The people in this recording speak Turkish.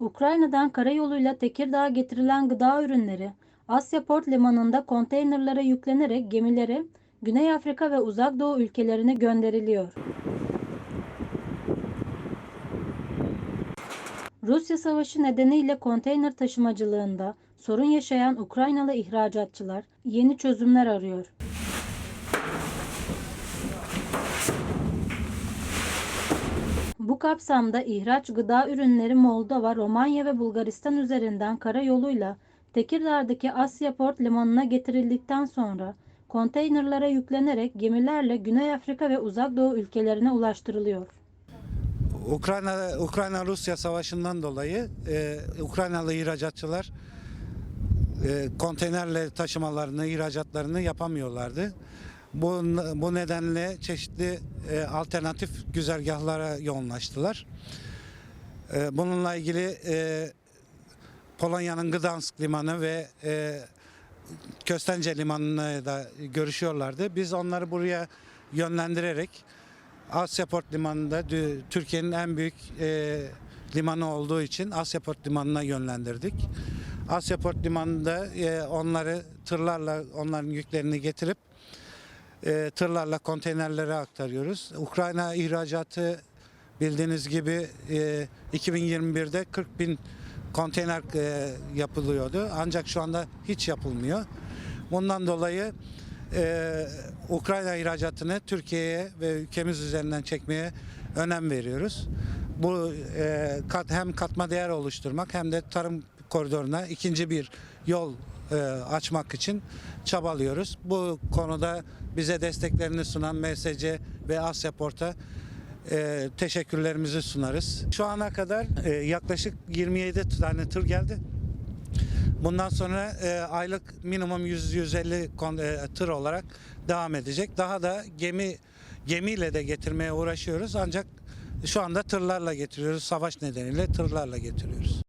Ukrayna'dan karayoluyla Tekirdağ'a getirilen gıda ürünleri Asya Port Limanı'nda konteynerlara yüklenerek gemilere Güney Afrika ve Uzak Doğu ülkelerine gönderiliyor. Rusya savaşı nedeniyle konteyner taşımacılığında sorun yaşayan Ukraynalı ihracatçılar yeni çözümler arıyor. Bu kapsamda ihraç gıda ürünleri Moldova, Romanya ve Bulgaristan üzerinden karayoluyla Tekirdağ'daki Asya Port Limanı'na getirildikten sonra konteynerlara yüklenerek gemilerle Güney Afrika ve Uzak Doğu ülkelerine ulaştırılıyor. Ukrayna Ukrayna Rusya savaşından dolayı e, Ukraynalı ihracatçılar e, konteynerle taşımalarını, ihracatlarını yapamıyorlardı. Bu bu nedenle çeşitli e, alternatif güzergahlara yoğunlaştılar. E, bununla ilgili e, Polonya'nın Gdansk limanı ve e, Köstence limanına da görüşüyorlardı. Biz onları buraya yönlendirerek Asyaport Limanı'nda Türkiye'nin en büyük e, limanı olduğu için Asyaport Limanı'na yönlendirdik. Asyaport Limanı'nda e, onları tırlarla onların yüklerini getirip e, tırlarla konteynerlere aktarıyoruz. Ukrayna ihracatı bildiğiniz gibi e, 2021'de 40 bin konteyner e, yapılıyordu. Ancak şu anda hiç yapılmıyor. Bundan dolayı e, Ukrayna ihracatını Türkiye'ye ve ülkemiz üzerinden çekmeye önem veriyoruz. Bu e, kat, hem katma değer oluşturmak hem de tarım koridoruna ikinci bir yol açmak için çabalıyoruz. Bu konuda bize desteklerini sunan MSC ve Asyaport'a e, teşekkürlerimizi sunarız. Şu ana kadar e, yaklaşık 27 tane tır geldi. Bundan sonra e, aylık minimum 100-150 kon- e, tır olarak devam edecek. Daha da gemi gemiyle de getirmeye uğraşıyoruz ancak şu anda tırlarla getiriyoruz. Savaş nedeniyle tırlarla getiriyoruz.